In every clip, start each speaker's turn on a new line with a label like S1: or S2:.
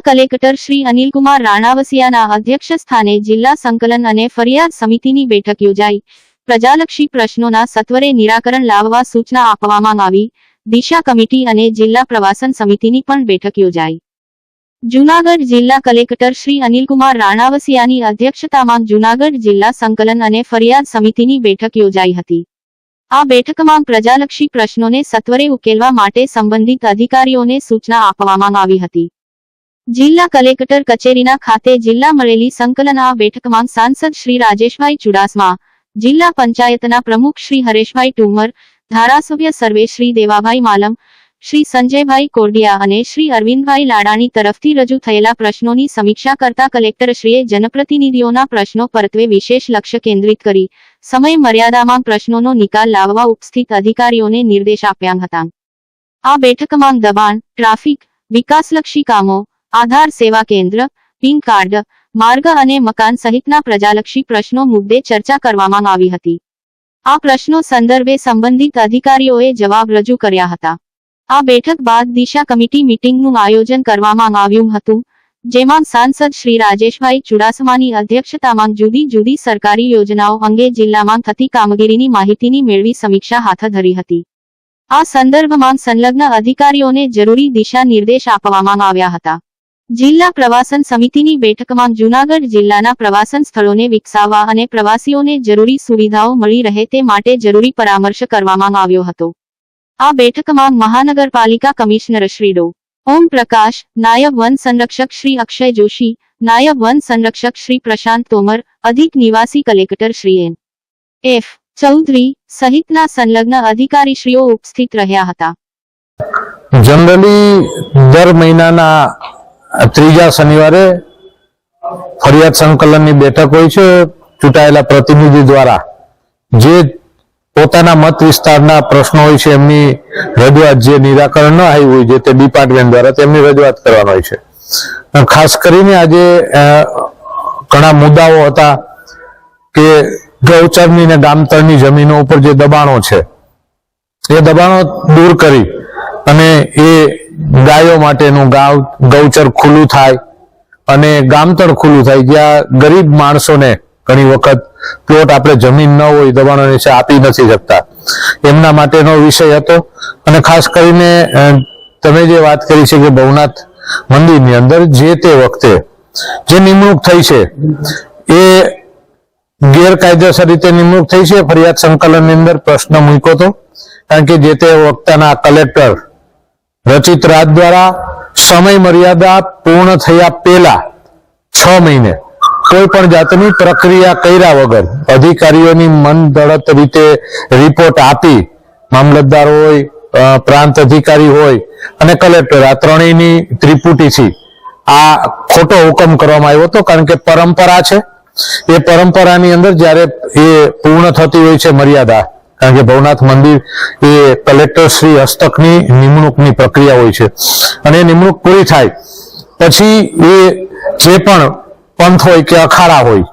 S1: જિલ્લા કલેક્ટર શ્રી અનિલકુમાર રાણાવસિયાના અધ્યક્ષ સ્થાને જિલ્લા સંકલન અને ફરિયાદ સમિતિની બેઠક યોજાઈ. પ્રજાલક્ષી પ્રશ્નોના સત્વરે નિરાકરણ લાવવા સૂચના આપવામાં આવી. દિશા કમિટી અને જિલ્લા પ્રવાસન સમિતિની પણ બેઠક યોજાઈ. જૂનાગઢ જિલ્લા કલેક્ટર શ્રી અનિલકુમાર રાણાવસિયાની અધ્યક્ષતામાં જૂનાગઢ જિલ્લા સંકલન અને ફરિયાદ સમિતિની બેઠક યોજાઈ હતી. આ બેઠકમાં પ્રજાલક્ષી પ્રશ્નોને સત્વરે ઉકેલવા માટે સંબંધિત અધિકારીઓને સૂચના આપવામાં આવી હતી. જિલ્લા કલેક્ટર કચેરીના ખાતે જિલ્લા મળેલી સંકલન આ બેઠકમાં સાંસદ શ્રી રાજેશભાઈ ચુડાસમા, જિલ્લા પંચાયતના પ્રમુખ શ્રી હરેશભાઈ ટુમર, ધારાસભ્ય સર્વે શ્રી દેવાભાઈ માલમ, શ્રી સંજયભાઈ કોરડિયા અને શ્રી અરવિંદભાઈ લાડાણી તરફથી રજૂ થયેલા પ્રશ્નોની સમીક્ષા કરતા કલેક્ટરશ્રીએ જનપ્રતિનિધિઓના પ્રશ્નો પરત્વે વિશેષ લક્ષ્ય કેન્દ્રિત કરી, સમય મર્યાદામાં પ્રશ્નોનો નિકાલ લાવવા ઉપસ્થિત અધિકારીઓને નિર્દેશ આપ્યા હતા. આ બેઠકમાં દબાણ, ટ્રાફિક, વિકાસલક્ષી કામો આધાર સેવા કેન્દ્ર પિન કાર્ડ, માર્ગ અને મકાન સહિતના પ્રજાલક્ષી પ્રશ્નો મુદ્દે ચર્ચા કરવામાં આવી હતી. આ પ્રશ્નો સંદર્ભે સંબંધિત અધિકારીઓએ જવાબ રજૂ કર્યા હતા. આ બેઠક બાદ દિશા કમિટી મીટિંગનું આયોજન કરવામાં આવ્યું હતું, જેમાં સાંસદ શ્રી રાજેશભાઈ ચુડાસમાની અધ્યક્ષતામાં જુદી જુદી સરકારી યોજનાઓ અંગે જિલ્લામાં થતી કામગીરીની માહિતીની મેળવી સમીક્ષા હાથ ધરી હતી. આ સંદર્ભમાં સંલગ્ન અધિકારીઓને જરૂરી દિશા નિર્દેશ આપવામાં આવ્યા હતા. જિલ્લા પ્રવાસન સમિતિની બેઠકમાં જૂનાગઢ જિલ્લાના પ્રવાસન સ્થળોને વિકસાવવા અને પ્રવાસીઓને જરૂરી સુવિધાઓ મળી રહે તે માટે જરૂરી પરામર્શ કરવામાં આવ્યો હતો. આ બેઠકમાં મહાનગરપાલિકા કમિશનર શ્રી ડો. ઓમ પ્રકાશ, નાયબ વન સંરક્ષક શ્રી અક્ષય જોશી, નાયબ વન સંરક્ષક શ્રી પ્રશાંત તોમર, અધિક નિવાસી collector Shri N. F. Chaudhari સહિતના સંલગ્ન અધિકારીશ્રીઓ ઉપસ્થિત રહ્યા હતા.
S2: જનરલી દર મહિનાના ત્રીજા શનિવારે ફરિયાદ સંકલનની બેઠક હોય છે, ચૂંટાયેલા પ્રતિનિધિ દ્વારા. જે પોતાના મત વિસ્તારના પ્રશ્નો હોય છે, એમની રજૂઆત જે નિરાકરણ ન આવી હોય, જે તે ડિપાર્ટમેન્ટ દ્વારા તેમની રજૂઆત કરવાનો હોય છે. ખાસ કરીને આજે ઘણા મુદ્દાઓ હતા કે ગૌચરની ને ગામતળની જમીનો ઉપર જે દબાણો છે, એ દબાણો દૂર કરી અને એ ગાયો માટેનું ગાવ, ગૌચર ખુલ્લું થાય અને ગામતળ ખુલ્લું થાય, જ્યાં ગરીબ માણસોને ઘણી વખત પ્લોટ આપણે જમીન ન હોય, દબાણો નીચે આપી નથી શકતા. એમના માટેનો વિષય હતો. અને ખાસ કરીને તમે જે વાત કરી છે કે ભવનાથ મંદિરની અંદર જે તે વખતે જે નિમણૂક થઈ છે, એ ગેરકાયદેસર રીતે નિમણૂક થઈ છે. ફરિયાદ સંકલનની અંદર પ્રશ્ન મૂક્યો હતો. કારણ કે જે તે વખતના કલેક્ટર રચિત રાજ દ્વારા સમય મર્યાદા પૂર્ણ થયા પહેલા છ મહિને કોઈ પણ જાતની પ્રક્રિયા કર્યા વગર અધિકારીઓની મન દળત રીતે રિપોર્ટ આપી મામલતદાર હોય પ્રાંત અધિકારી હોય અને કલેક્ટર આ ત્રણેયની ત્રિપુટીથી આ ખોટો હુકમ કરવામાં આવ્યો હતો કારણ કે પરંપરા છે. એ પરંપરાની અંદર જ્યારે એ પૂર્ણ થતી હોય છે મર્યાદા કારણ કે ભવનાથ મંદિર એ કલેક્ટર શ્રી હસ્તકની નિમણૂકની પ્રક્રિયા હોય છે. અને નિમણૂક પૂરી થાય, પછી એ જે પણ પંથ હોય કે અખાડા હોય,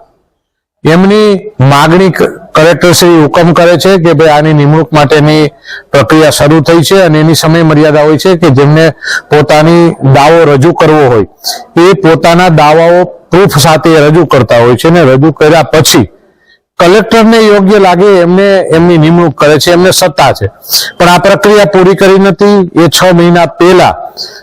S2: એમની માગણી કલેક્ટરશ્રી કલેક્ટર શ્રી હુકમ કરે છે કે ભાઈ આની નિમણૂક માટેની પ્રક્રિયા શરૂ થઈ છે અને એની સમય મર્યાદા હોય છે કે જેમને પોતાની દાવો રજૂ કરવો હોય. એ પોતાના દાવાઓ પ્રૂફ સાથે રજૂ કરતા હોય છે ને રજૂ કર્યા પછી કલેક્ટરને યોગ્ય લાગે એમને એમની નિમણૂક કરે છે, એમને સત્તા છે. પણ આ પ્રક્રિયા પૂરી કરી નથી. એ છ મહિના પહેલા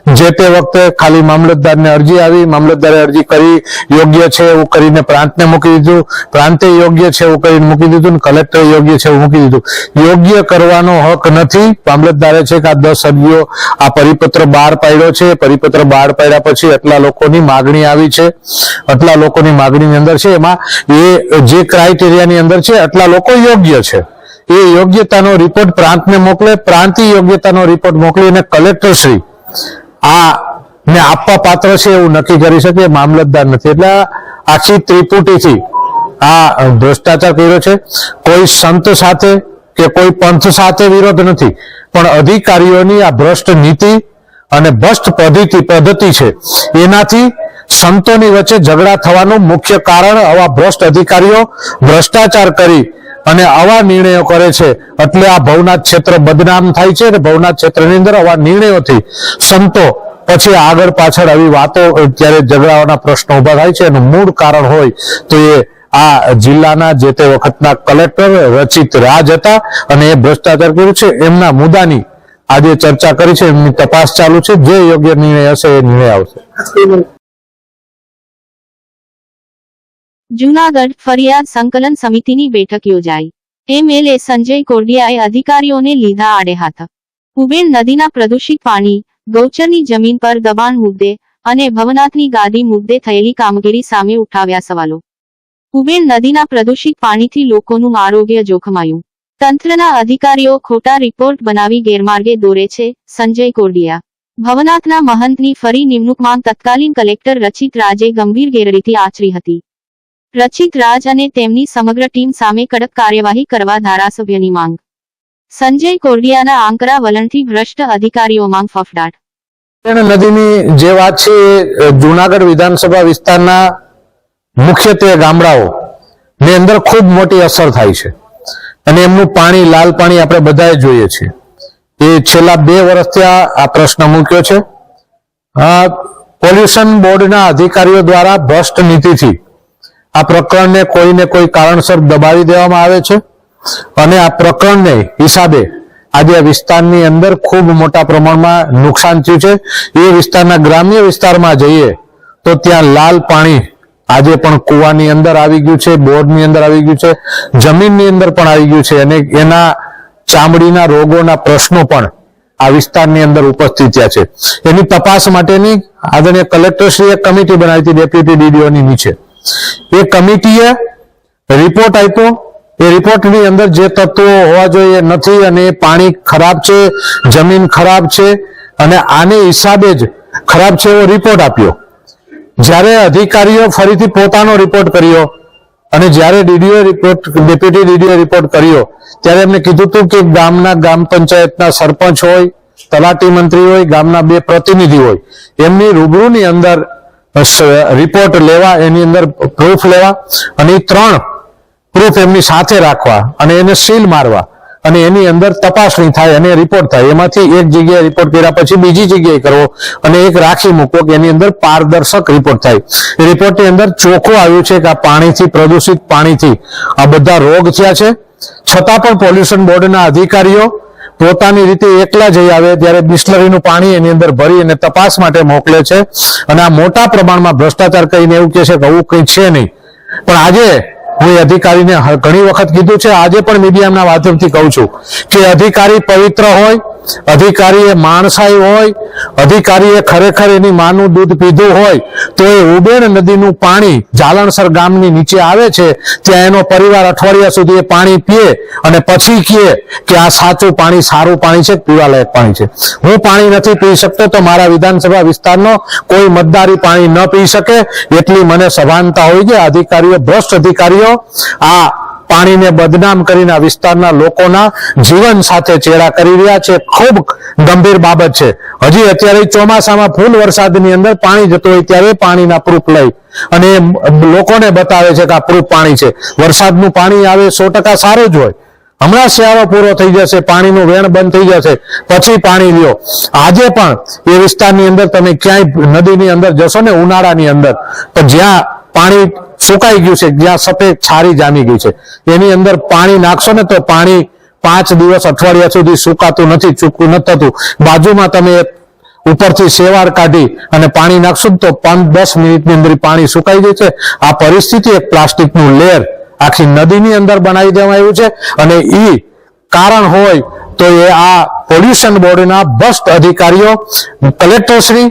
S2: જે તે વખતે ખાલી મામલતદારને અરજી આવી, મામલતદારે અરજી કરી, યોગ્ય છે એવું કરીને પ્રાંતને મૂકી દીધું. પ્રાંતે યોગ્ય છે એવું કરીને મૂકી દીધું ને કલેક્ટરે યોગ્ય છે એવું મૂકી દીધું. યોગ્ય કરવાનો હક નથી. મામલતદારે છે કે આ દસ અરજીઓ આ પરિપત્ર બહાર પાડ્યો છે. પરિપત્ર બહાર પાડ્યા પછી એટલા લોકોની માગણી આવી છે. આટલા લોકોની માગણીની અંદર છે. એમાં એ જે ક્રાઇટેરિયાની અંદર છે, આટલા લોકો યોગ્ય છે. એ યોગ્યતાનો રિપોર્ટ પ્રાંતને મોકલે. પ્રાંતિય યોગ્યતાનો રિપોર્ટ મોકલી અને કલેક્ટર શ્રી આ ને આપવા પાત્ર છે એવું નક્કી કરી શકે મામલતદાર નથી. એટલે આખી ત્રિપુટીથી આ ભ્રષ્ટાચાર કર્યો છે. કોઈ સંત સાથે કે કોઈ પંથ સાથે વિરોધ નથી. પણ અધિકારીઓની આ ભ્રષ્ટ નીતિ અને ભ્રષ્ટ પદ્ધતિ પદ્ધતિ છે. એનાથી સંતોની વચ્ચે ઝઘડા થવાનું મુખ્ય કારણ આવા ભ્રષ્ટ અધિકારીઓ ભ્રષ્ટાચાર કરી અને આવા નિર્ણયો કરે છે. એટલે આ ભવનાથ ક્ષેત્ર બદનામ થાય છે અને ભવનાથ ક્ષેત્રની અંદર આવા નિર્ણયોથી સંતો પછી આગળ પાછળ આવી વાતો ત્યારે ઝઘડાઓના પ્રશ્નો ઊભા થાય છે. એનું મૂળ કારણ હોય તો એ આ જિલ્લાના જે તે વખતના કલેક્ટર રચિત રાજ હતા અને એ ભ્રષ્ટાચાર કર્યું છે. એમના મુદ્દાની આજે ચર્ચા કરી છે. એમની તપાસ ચાલુ છે. જે યોગ્ય નિર્ણય હશે એ નિર્ણય આવશે.
S1: જૂનાગઢ ફરિયાદ સંકલન સમિતિની બેઠક યોજાઈ. એમએલએ સંજય કોરડિયાએ અધિકારીઓને લીધા આડે હાથ. ઉબેર નદીના પ્રદૂષિત પાણી, ગૌચરની જમીન પર દબાણ મુદ્દે અને ભવનાથની ગાદી મુદ્દે થયેલી કામગીરી સામે ઉઠાવ્યા સવાલો. ઉબેર નદીના પ્રદૂષિત પાણીથી લોકોનું આરોગ્ય જોખમાયું. તંત્રના અધિકારીઓ ખોટા રિપોર્ટ બનાવી ગેરમાર્ગે દોરે છે, સંજય કોરડિયા ભવનાથના મહંતની ફરી નિમણૂક માંગ તત્કાલીન કલેક્ટર રચિત રાજે ગંભીર ગેરરીતિ આચરી હતી. રચિત રાજ અને તેમની સમગ્ર ટીમ સામે કડક કાર્યવાહી કરવા ધારાસભ્યની માંગ. સંજય કોરડિયાના આંકરા વલણથી ભ્રષ્ટ અધિકારીઓ માંગ
S2: ફફડાટ નદીની જે વાત છે એ જુનાગઢ વિધાનસભા વિસ્તારના મુખ્યત્વે ગામડાઓ ની અંદર ખૂબ મોટી અસર થાય છે. અને એમનું પાણી, લાલ પાણી આપણે બધાએ જોઈએ છીએ. એ છેલ્લા બે વર્ષથી આ પ્રશ્ન મૂક્યો છે. પોલ્યુશન બોર્ડના અધિકારીઓ દ્વારા ભ્રષ્ટ નીતિથી આ પ્રકરણને કોઈને કોઈ કારણસર દબાવી દેવામાં આવે છે અને આ પ્રકરણને હિસાબે આજે આ વિસ્તારની અંદર ખૂબ મોટા પ્રમાણમાં નુકસાન થયું છે. એ વિસ્તારના ગ્રામ્ય વિસ્તારમાં જઈએ તો ત્યાં લાલ પાણી આજે પણ કુવાની અંદર આવી ગયું છે બોર્ડની અંદર આવી ગયું છે, જમીનની અંદર પણ આવી ગયું છે અને એના ચામડીના રોગોના પ્રશ્નો પણ આ વિસ્તારની અંદર ઉપસ્થિત થયા છે. એની તપાસ માટેની આદરણીય કલેક્ટરશ્રીએ કમિટી બનાવી હતી, ડેપ્યુટી ડીડીઓની નીચે. એ કમિટીએ રિપોર્ટ આપ્યો. એ રિપોર્ટની અંદર જે તત્વો હોવા જોઈએ નથી અને પાણી ખરાબ છે, જમીન ખરાબ છે અને આને હિસાબે જ ખરાબ છે એવો રિપોર્ટ આપ્યો. જ્યારે અધિકારીઓ ફરીથી પોતાનો રિપોર્ટ કર્યો અને જ્યારે DDO report deputy DDO report કર્યો, ત્યારે એમને કીધું હતું કે ગામના ગ્રામ પંચાયતના સરપંચ હોય, તલાટી મંત્રી હોય, ગામના બે પ્રતિનિધિ હોય. એમની રૂબરૂની અંદર રિપોર્ટ લેવા, એની અંદર પ્રૂફ લેવા અને એ ત્રણ પ્રૂફ એમની સાથે રાખવા અને એને સીલ મારવા અને એની અંદર તપાસણી થાય અને રિપોર્ટ થાય. એમાંથી એક જગ્યાએ રિપોર્ટ કર્યા પછી બીજી જગ્યાએ કરવો અને એક રાખી મૂકવો કે એની અંદર પારદર્શક રિપોર્ટ થાય. એ રિપોર્ટની અંદર ચોખ્ખું આવ્યું છે કે આ પાણીથી પ્રદૂષિત પાણીથી આ બધા રોગ થયા છે. છતાં પણ પોલ્યુશન બોર્ડના અધિકારીઓ પોતાની રીતે એકલા જઈ આવે ત્યારે બિસ્લરીનું પાણી એની અંદર ભરી અને તપાસ માટે મોકલે છે. અને આ મોટા પ્રમાણમાં ભ્રષ્ટાચાર કરીને એવું કહે છે કે આવું કંઈ છે નહીં. પણ આજે હું અધિકારીને ઘણી વખત કીધું છે, આજે પણ મીડિયાના માધ્યમથી કહું છું કે અધિકારી પવિત્ર હોય અધિકારી એ માણસાઈ હોય, અધિકારીએ ખરેખર એની માનું દૂધ પીધું હોય, તો એ ઉબેણ નદીનું પાણી જાલણસર ગામની નીચે આવે છે, ત્યાં એનો પરિવાર અઠવાડિયા સુધી એ પાણી પીએ અને પછી કહે કે આ સાચું પાણી સારું પાણી છે, પીવાલાયક પાણી છે. હું પાણી નથી પી શકતો તો મારા વિધાનસભા વિસ્તારનો કોઈ મતદારી પાણી ન પી શકે, એટલી મને સભાનતા હોય છે. અધિકારીઓ, ભ્રષ્ટ અધિકારીઓ, આ પાણીને બદનામ કરીને આ વિસ્તારના લોકોના જીવન સાથે ચેડા કરી રહ્યા છે. ખૂબ ગંભીર બાબત છે. હજી અત્યારે ચોમાસામાં ફૂલ વરસાદની અંદર પાણી જતું હોય ત્યારે પાણીના પ્રૂફ લઈ અને લોકોને બતાવે છે કે આ પ્રૂફ પાણી છે. વરસાદનું પાણી આવે સો ટકા સારું જ હોય. હમણાં શિયાળો પૂરો થઈ જશે, પાણીનું વેણ બંધ થઈ જશે, પછી પાણી લ્યો. આજે પણ એ વિસ્તારની અંદર તમે ક્યાંય નદીની અંદર જશો ને ઉનાળાની અંદર, તો જ્યાં પાણી સુકાઈ ગયું છે, જ્યાં સફેદ છારી જામી ગઈ છે. એની અંદર પાણી નાખશો ને તો પાણી પાંચ દિવસ અઠવાડિયા સુધી સુકાતું નથી ચૂકવું ન થતું. બાજુમાં તમે ઉપરથી સેવાર કાઢી અને પાણી નાખશો તો પાંચ દસ મિનિટની અંદર પાણી સુકાઈ જાય છે. આ પરિસ્થિતિ એક પ્લાસ્ટિકનું લેર આખી નદીની અંદર બનાવી દેવામાં આવ્યું છે અને ઈ કારણ હોય તો એ આ પોલ્યુશન બોર્ડના ભ્રષ્ટ અધિકારીઓ, કલેક્ટરશ્રી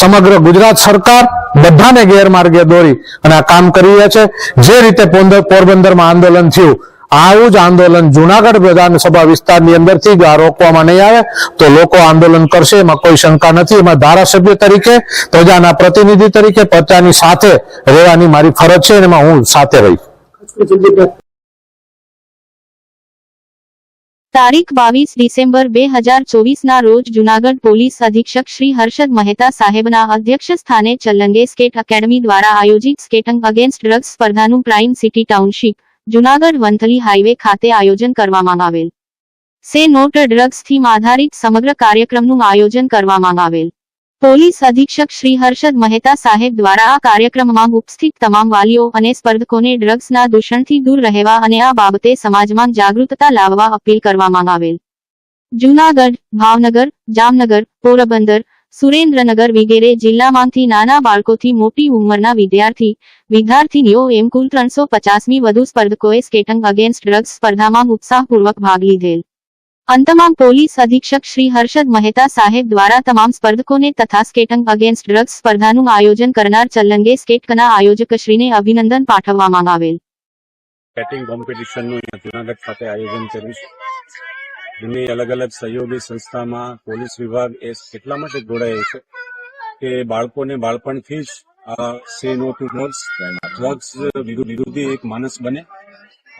S2: સમગ્ર ગુજરાત સરકાર બધાને ગેરમાર્ગે દોરી અને આ કામ કરી રહ્યા છે. જે રીતે પોરબંદરમાં આંદોલન થયું, આવું જ આંદોલન જુનાગઢ વિધાનસભા વિસ્તારની અંદરથી જો આ રોકવામાં નહીં આવે. તો લોકો આંદોલન કરશે, એમાં કોઈ શંકા નથી. એમાં ધારાસભ્ય તરીકે, પ્રજાના પ્રતિનિધિ તરીકે, પ્રજાની સાથે રહેવાની મારી ફરજ છે એમાં હું સાથે રહીશ.
S1: તારીખ બાવીસ ડિસેમ્બર બે હજાર ચોવીસના રોજ જુનાગઢ પોલીસ અધિક્ષક શ્રી હર્ષદ મહેતા સાહેબના અધ્યક્ષ સ્થાને ચલંગે સ્કેટ એકેડમી દ્વારા આયોજિત સ્કેટંગ અગેન્સ્ટ ડ્રગ્સ સ્પર્ધાનું prime city township, Junagadh Vanthali highway ખાતે આયોજન કરવામાં આવેલ. સે નોટ ડ્રગ્સ થીમ આધારિત સમગ્ર કાર્યક્રમનું આયોજન કરવામાં આવેલ. પોલીસ અધિક્ષક શ્રી હર્ષદ મહેતા સાહેબ દ્વારા આ કાર્યક્રમમાં ઉપસ્થિત તમામ વાલીઓ અને સ્પર્ધકોને ડ્રગ્સના દૂષણથી દૂર રહેવા અને આ બાબતે સમાજમાં જાગૃતતા લાવવા અપીલ કરવામાં આવેલ. જૂનાગઢ, ભાવનગર, જામનગર, પોરબંદર, સુરેન્દ્રનગર વગેરે જિલ્લામાંથી નાના બાળકોથી મોટી ઉંમરના વિદ્યાર્થી, વિદ્યાર્થીનીઓ એમ કુલ ત્રણસો પચાસમી વધુ સ્પર્ધકોએ સ્કેટંગ અગેન્સ્ટ ડ્રગ્સ સ્પર્ધામાં ઉત્સાહપૂર્વક ભાગ લીધેલ. અંતમાં પોલીસ અધિક્ષક શ્રી હર્ષદ મહેતા સાહેબ દ્વારા તમામ સ્પર્ધકોને તથા સ્કેટંગ અગેન્સ્ટ ડ્રગ્સ સ્પર્ધાનું આયોજન કરનાર ચલ્લંગે સ્કેટકના આયોજકશ્રીને અભિનંદન પાઠવવામાં આવેલ.
S3: એની અલગ અલગ સહયોગી સંસ્થામાં પોલીસ વિભાગ એ એટલા માટે જોડાયેલ છે કે બાળકોને બાળપણથી જ સે નો ટુ ડ્રગ્સ ડ્રગ્સ વિરોધી એક માણસ બને.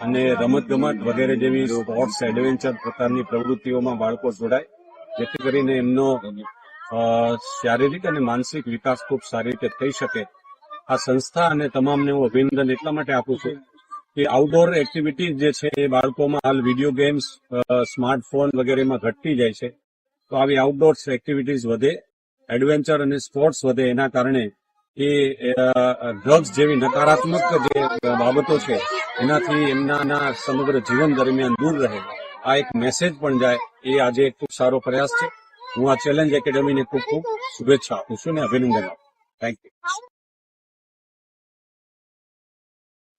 S3: અને રમત ગમત વગેરે જેવી સ્પોર્ટ્સ એડવેન્ચર પ્રકારની પ્રવૃત્તિઓમાં બાળકો જોડાય, જેથી કરીને એમનો શારીરિક અને માનસિક વિકાસ ખૂબ સારી રીતે થઈ શકે. આ સંસ્થા અને તમામને હું અભિનંદન એટલા માટે આપું છું કે આઉટડોર એક્ટિવિટીઝ જે છે એ બાળકોમાં હાલ વીડિયો ગેમ્સ સ્માર્ટફોન વગેરેમાં ઘટતી જાય છે. તો આવી આઉટડોર એક્ટિવિટીઝ વધે એડવેન્ચર અને સ્પોર્ટ્સ વધે એના કારણે એ ડ્રગ્સ જેવી નકારાત્મક જે બાબતો છે એનાથી એમના સમગ્ર જીવન દરમિયાન દૂર રહે. આ એક મેસેજ પણ જાય. એ આજે એક ખૂબ સારો પ્રયાસ છે. હું આ ચેલેન્જ એકેડેમીને ખૂબ ખૂબ શુભેચ્છા આપું છું અને અભિનંદન આપું thank you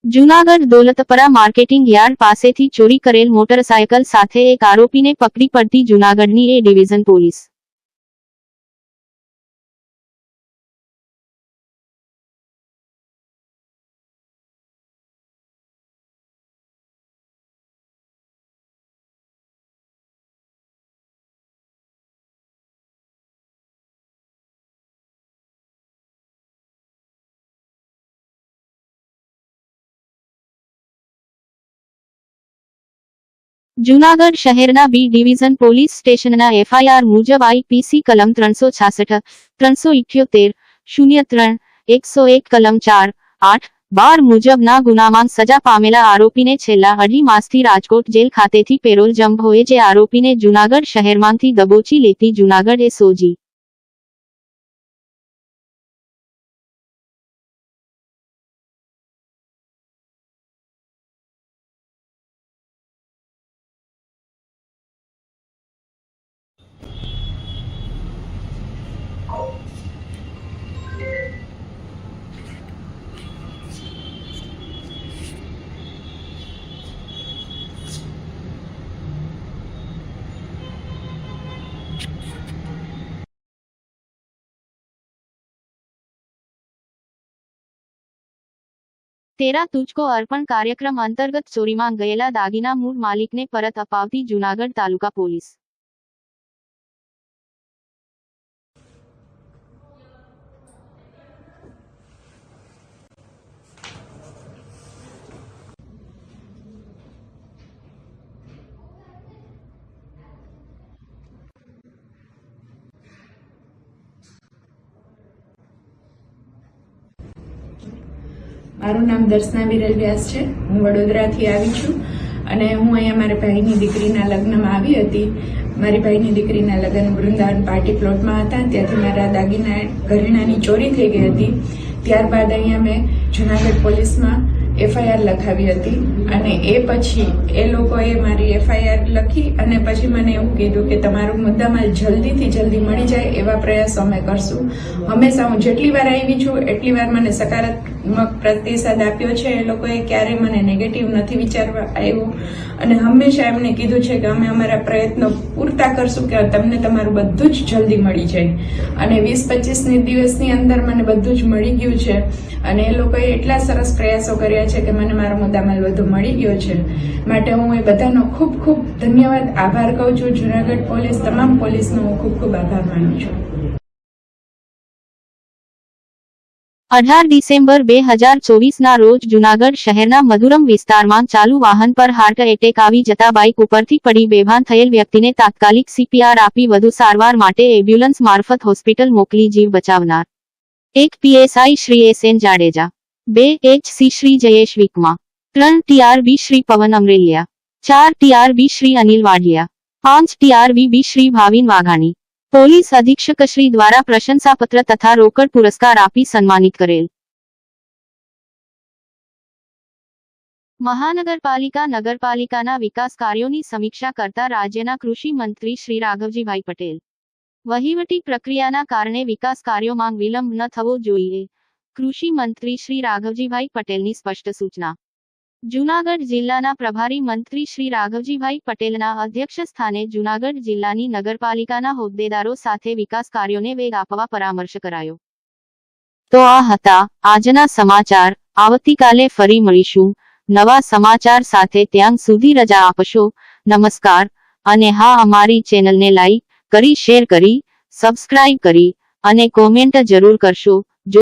S1: Junagadh Dolatpara marketing yard પાસેથી ચોરી કરેલ મોટરસાયકલ સાથે એક આરોપીને પકડી પડતી જૂનાગઢની એ ડિવિઝન પોલીસ. જૂનાગઢ શહેરના બી ડિવિઝન પોલીસ સ્ટેશનના એફઆઈઆર મુજબ આઈપીસી કલમ ત્રણસો છાસઠ, ત્રણસો ઇઠ્યોતેર, શૂન્ય ત્રણ, એકસો એક કલમ ચાર, આઠ, બાર મુજબના ગુનામાં સજા પામેલા આરોપીને છેલ્લા અઢી માસથી રાજકોટ જેલ ખાતેથી પેરોલ જમ્પ હોય જે આરોપીને જૂનાગઢ શહેરમાંથી દબોચી લેતી જૂનાગઢ એસઓજી. તેરા તુજકો અર્પણ કાર્યક્રમ અંતર્ગત ચોરીમાં ગયેલા દાગીના મૂળ માલિકને પરત અપાવતી જૂનાગઢ તાલુકા પોલીસ.
S4: મારું નામ દર્શના વિરલ વ્યાસ છે. હું વડોદરાથી આવી છું અને હું અહીંયા મારા ભાઈની દીકરીના લગ્નમાં આવી હતી. મારી ભાઈની દીકરીના લગ્ન વૃંદાવન પાર્ટી પ્લોટમાં હતા. ત્યાંથી મારા દાગીના ઘરેણાની ચોરી થઈ ગઈ હતી. ત્યારબાદ અહીંયા મેં જુનાગઢ પોલીસમાં એફઆઈઆર લખાવી હતી અને એ પછી એ લોકોએ મારી એફઆઈઆર લખી અને પછી મને એવું કીધું કે તમારું મુદ્દામાલ જલ્દીથી જલ્દી મળી જાય એવા પ્રયાસો અમે કરશું. હંમેશા હું જેટલી વાર આવી છું, એટલી વાર મને સકારાત્મક પ્રતિસાદ આપ્યો છે. એ લોકોએ ક્યારેય મને નેગેટિવ નથી વિચારવા આવ્યું. અને હંમેશા એમને કીધું છે કે અમે અમારા પ્રયત્નો પૂરતા કરશું કે તમને તમારું બધું જ જલ્દી મળી જાય. અને વીસ પચીસની દિવસની અંદર મને બધું જ મળી ગયું છે. અને એ લોકોએ એટલા સરસ પ્રયાસો કર્યા છે કે મને મારો મુદ્દામાલ વધુ મળી ગયો છે. માટે હું એ બધાનો ખૂબ ખૂબ ધન્યવાદ. આભાર કહું છું. જુનાગઢ પોલીસ, તમામ પોલીસનો હું ખૂબ ખૂબ આભાર માનું છું.
S1: અઢાર ડિસેમ્બર બે હજાર ચોવીસના રોજ જૂનાગઢ શહેરના મધુરમ વિસ્તારમાં ચાલુ વાહન પર હાર્ટ એટેક આવી જતા બાઇક ઉપરથી પડી બેભાન થયેલ વ્યક્તિને તાત્કાલિક સીપીઆર આપી વધુ સારવાર માટે એમ્બ્યુલન્સ મારફત હોસ્પિટલ મોકલી જીવ બચાવનાર. એક PSI Shri S N Jadeja, બે એચ સી શ્રી જયેશ વિકમા, ત્રણ ટીઆરબી શ્રી પવન અમરેલિયા, ચાર ટીઆરબી શ્રી અનિલ વાઢિયા, પાંચ ટીઆરબી શ્રી ભાવિન વાઘાણી પોલીસ અધિક્ષકશ્રી દ્વારા પ્રશંસાપત્ર તથા રોકડ પુરસ્કાર આપી સન્માનિત કરેલ. મહાનગરપાલિકા નગરપાલિકાના વિકાસ કાર્યોની સમીક્ષા કરતા રાજ્યના કૃષિ મંત્રી શ્રી રાઘવજીભાઈ પટેલ. વહીવટી પ્રક્રિયાના કારણે વિકાસ કાર્યોમાં વિલંબ ન થવો જોઈએ. કૃષિ મંત્રી શ્રી રાઘવજીભાઈ પટેલની સ્પષ્ટ સૂચના. જૂનાગઢ જિલ્લાના પ્રભારી મંત્રી શ્રી રાઘવજીભાઈ પટેલના અધ્યક્ષ સ્થાને જૂનાગઢ જિલ્લાની નગરપાલિકાના હોદ્દેદારો સાથે વિકાસ કાર્યોને વેગ આપવા પરામર્શ કરાયો. તો આ હતા આજના સમાચાર. આવતીકાલે ફરી મળીશું. નવા સમાચાર સાથે ત્યાં સુધી રજા આપશો. નમસ્કાર. અને હા, અમારી ચેનલને લાઈક કરી, શેર કરી, સબસ્ક્રાઇબ કરી અને કોમેન્ટ જરૂર કરશો. જો